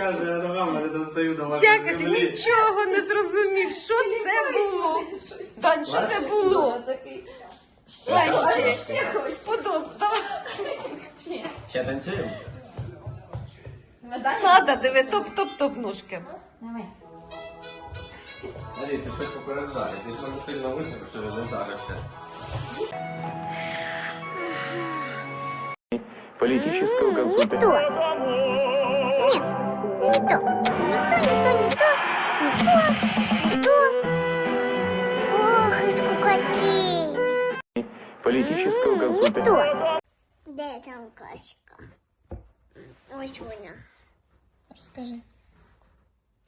каже, я ногами не достаю до вашої Ця каже, землі. нічого не зрозумів, що це було. Дань, що це було? Лещі. Сподобав. Ще танцюємо? Надо, диви, топ-топ-топ ножки. Марій, ти щось попереджає, ти ж мене сильно високо, що не вдарився. Политическую консультацию. Не то. Не то, не то, не то. Не то, не то. Ох, і скукотінь. Политическую Не консультацию. то. Де там кашка? Ось вона. Розкажи.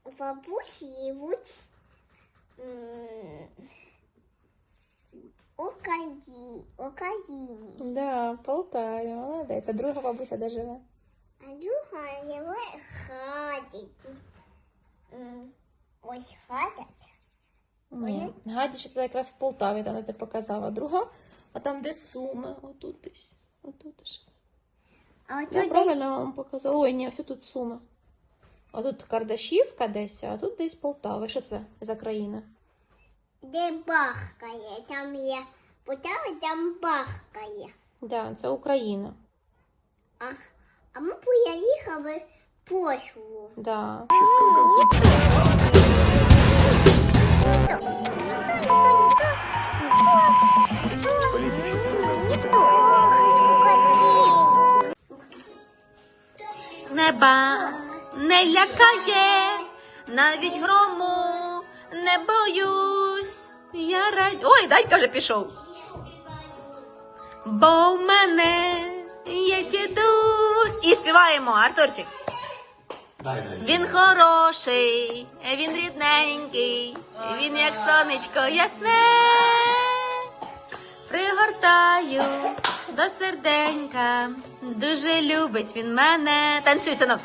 У бабусі живуть м, у Казі, у Казіні. Да, в Полтаві, молодець. А друга бабуся де живе? А друга живе Ось ходять. Ні. Гаді, що це якраз в Полтаві, там де ти показала. Друга, а там де Суми, отут десь. Отут ж. А от Я тут правильно вам показала. Ой, ні, ось тут Суми. А тут Кардашівка десь, а тут десь Полтава. Що це за країна? де бахкає, там є Полтава, там бахкає. Да, це Україна. А, а ми поїхали пошлу. Да. Неба не лякає, навіть грому не боюсь. Я радь. Ой, Данька вже пішов. Бо в мене є дідусь. І співаємо, Артурчик. Дай, дай. Він хороший, він рідненький, він як сонечко ясне. Пригортаю до серденька, дуже любить він мене. Танцюй, синок.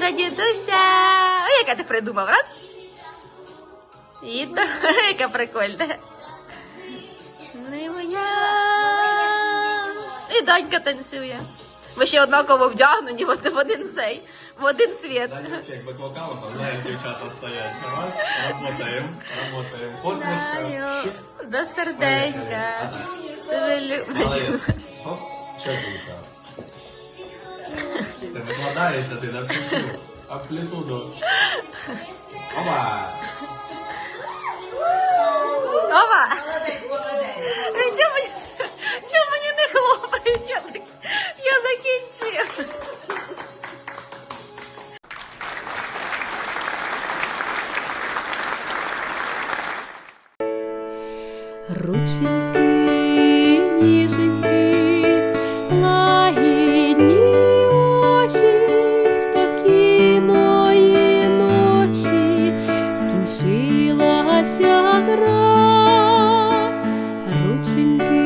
До дідуся. Ой, яка ти придумав, раз? І то, яка прикольна. Моя. І Данька танцює. Ви ще однаково вдягнені в в один сей, в один. Даня, як там знаєш, дівчата стоять. Давай, работаємо, работаємо. Посмішка. До серденька. Дуже люблю. що ти там? Ти на всю амплітуду. Опа! Рученьки, ніженьки, лагідні очі спокійної ночі скінчилася гра, рученьки.